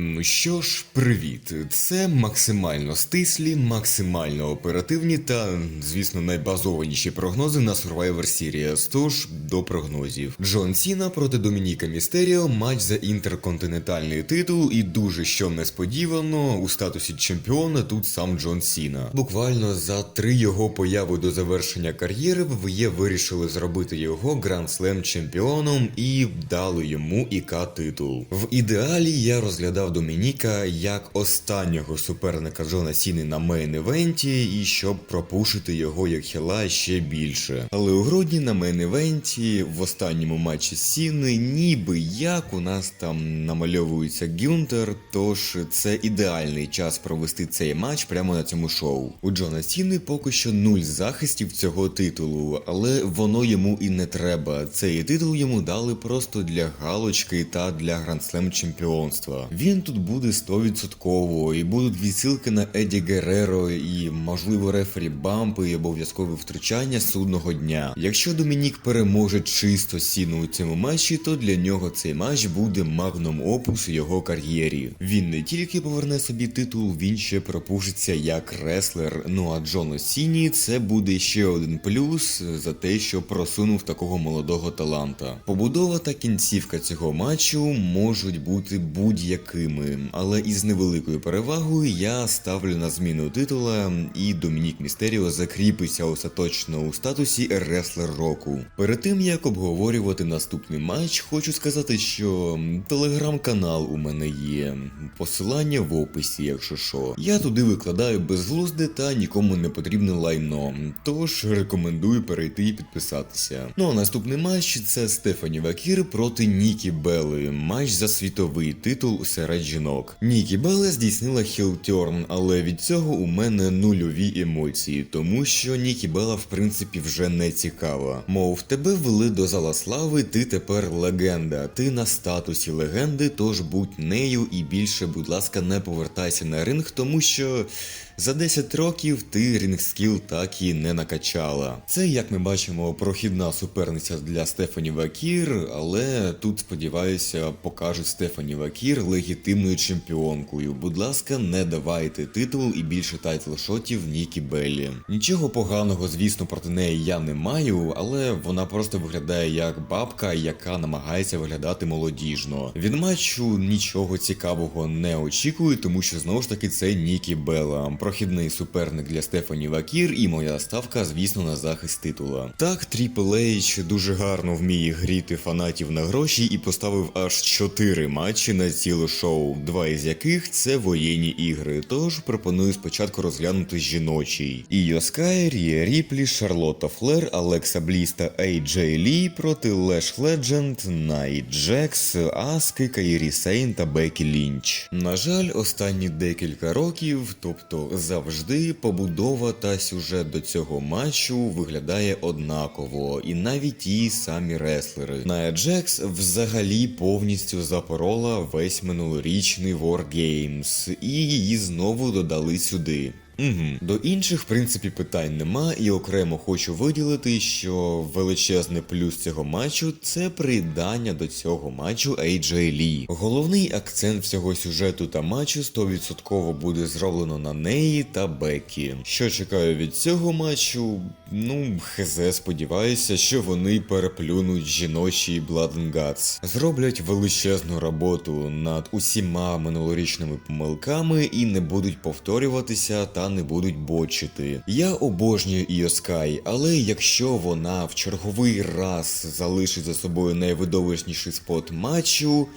Ну що ж, привіт. Це максимально стислі, максимально оперативні та, звісно, найбазованіші прогнози на Survivor Series. Тож до прогнозів. Джон Сіна проти Домініка Містеріо, матч за інтерконтинентальний титул, і дуже що несподівано у статусі чемпіона тут сам Джон Сіна. Буквально за три його появи до завершення кар'єри ВВЄ вирішили зробити його гранд-слем чемпіоном і дали йому ІК титул. В ідеалі я розглядав Домініка як останнього суперника Джона Сіни на мейн-івенті і щоб пропушити його як хіла ще більше. Але у грудні на мейн-івенті в останньому матчі Сіни ніби як у нас там намальовується Гюнтер, тож це ідеальний час провести цей матч прямо на цьому шоу. У Джона Сіни поки що нуль захистів цього титулу, але воно йому і не треба. Цей титул йому дали просто для галочки та для грандслем чемпіонства. Він тут буде 100% і будуть відсилки на Еді Гереро і можливо рефері бампи і обов'язкове втручання судного дня. Якщо Домінік переможе чисто сіну у цьому матчі, то для нього цей матч буде магном опус у його кар'єрі. Він не тільки поверне собі титул, він ще пропушиться як реслер. Ну а Джону Сіні це буде ще один плюс за те, що просунув такого молодого таланта. Побудова та кінцівка цього матчу можуть бути будь-якими, але із невеликою перевагою я ставлю на зміну титула, і Домінік Містеріо закріпиться остаточно у статусі реслер року. Перед тим як обговорювати наступний матч, хочу сказати, що телеграм-канал у мене є. Посилання в описі, якщо що. Я туди викладаю безглузде та нікому не потрібне лайно. Тож рекомендую перейти і підписатися. Ну а наступний матч це Стефані Вакір проти Нікі Белли. Матч за світовий титул серед жінок. Нікі Белла здійснила хілтерн, але від цього у мене нульові емоції, тому що Нікі Белла в принципі вже не цікава. Мов тебе ввели до зала слави, ти тепер легенда. Ти на статусі легенди, тож будь нею і більше, будь ласка, не повертайся на ринг, тому що. За 10 років ти рінгскіл так і не накачала. Це, як ми бачимо, прохідна суперниця для Стефані Вакір, але тут, сподіваюся, покажуть Стефані Вакір легітимною чемпіонкою. Будь ласка, не давайте титул і більше тайтл-шотів Нікі Беллі. Нічого поганого, звісно, проти неї я не маю, але вона просто виглядає як бабка, яка намагається виглядати молодіжно. Від матчу нічого цікавого не очікую, тому що знову ж таки це Нікі Белла прохідний суперник для Стефані Вакір, і моя ставка, звісно, на захист титула. Так, Тріпл Ейч дуже гарно вміє гріти фанатів на гроші і поставив аж 4 матчі на ціле шоу, два із яких це воєнні ігри. Тож пропоную спочатку розглянути жіночий. Іо Скай, Рія Ріплі, Шарлотта Флер, Алекса Бліс та Ей Джей Лі проти Леш Ледженд, Найт Джекс, Аски, Каїрі Сейн та Бекі Лінч. На жаль, останні декілька років, тобто завжди побудова та сюжет до цього матчу виглядає однаково, і навіть ті самі реслери. Ная Джекс взагалі повністю запорола весь минулорічний Wargames, і її знову додали сюди. Угу. До інших, в принципі, питань нема, і окремо хочу виділити, що величезний плюс цього матчу це приєднання до цього матчу AJ Lee. Головний акцент всього сюжету та матчу 100% буде зроблено на неї та Бекі. Що чекаю від цього матчу? Ну, хз, сподіваюся, що вони переплюнуть жіночий Blood and Guts. Зроблять величезну роботу над усіма минулорічними помилками і не будуть повторюватися та не будуть бочити. Я обожнюю Іоскай, але якщо вона в черговий раз залишить за собою найвидовищніший спот матчу.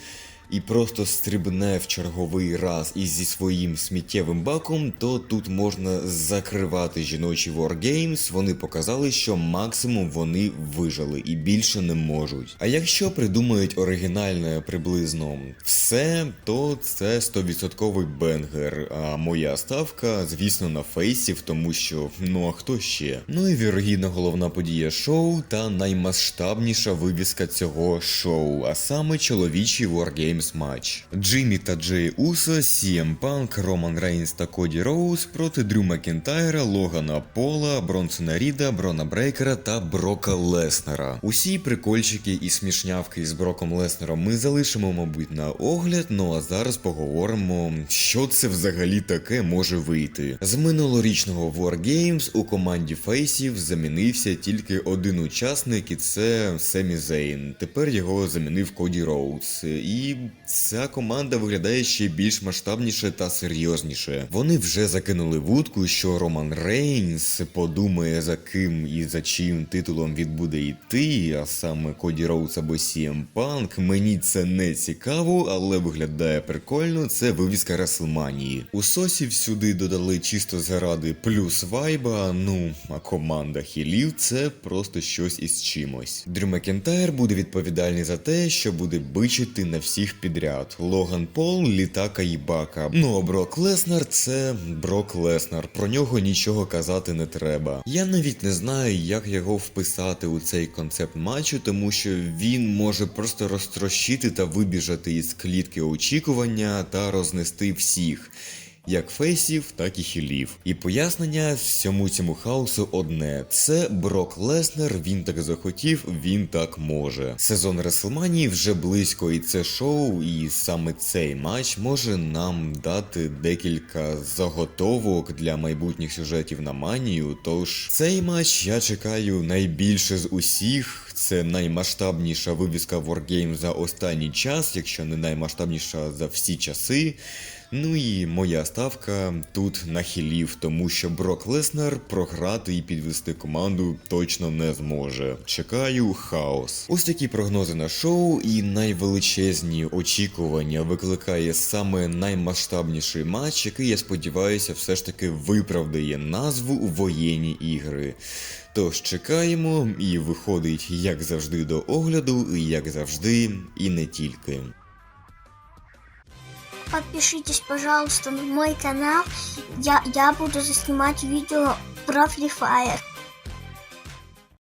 І просто стрибне в черговий раз із зі своїм сміттєвим баком, то тут можна закривати жіночі Wargames. Вони показали, що максимум вони вижили і більше не можуть. А якщо придумають оригінальне приблизно все, то це 100% бенгер. А моя ставка, звісно, на фейсів, тому що ну а хто ще? Ну і вірогідна головна подія шоу та наймасштабніша вивіска цього шоу, а саме чоловічий Wargames Games матч. Джиммі та Джей Уса, Сієм Панк, Роман Рейнс та Коді Роуз проти Дрю Макінтайра, Логана Пола, Бронсона Ріда, Брона Брейкера та Брока Леснера. Усі прикольчики і смішнявки з Броком Леснером ми залишимо, мабуть, на огляд. Ну а зараз поговоримо, що це взагалі таке може вийти. З минулорічного Wargames у команді Фейсів замінився тільки один учасник, і це Семі Зейн. Тепер його замінив Коді Роудс. І ця команда виглядає ще більш масштабніше та серйозніше. Вони вже закинули вудку, що Роман Рейнс подумає за ким і за чим титулом він буде йти, а саме Коді Роудс або CM Punk. Мені це не цікаво, але виглядає прикольно. Це вивіска Реслманії. У сосів сюди додали чисто заради плюс вайба. Ну а команда хілів це просто щось із чимось. Дрю Макентайр буде відповідальний за те, що буде бичити на всіх підряд. Логан Пол, літака і бака. Ну а Брок Леснар це Брок Леснар. Про нього нічого казати не треба. Я навіть не знаю, як його вписати у цей концепт матчу, тому що він може просто розтрощити та вибіжати із клітки очікування та рознести всіх. Як фейсів, так і хілів. І пояснення всьому цьому хаосу одне: це Брок Леснер, він так захотів, він так може. Сезон Реслманії вже близько, і це шоу, і саме цей матч може нам дати декілька заготовок для майбутніх сюжетів на манію. Тож цей матч я чекаю найбільше з усіх. Це наймасштабніша вивіска Wargame за останній час, якщо не наймасштабніша за всі часи. Ну і моя ставка тут на хілів, тому що Брок Леснер програти і підвести команду точно не зможе. Чекаю хаос. Ось такі прогнози на шоу і найвеличезні очікування викликає саме наймасштабніший матч, який я сподіваюся, все ж таки виправдає назву воєнні ігри. Тож чекаємо, і виходить, як завжди, до огляду, і як завжди, і не тільки. Подпишитесь, пожалуйста, на мой канал. Я, я буду заснимать видео про Free Fire.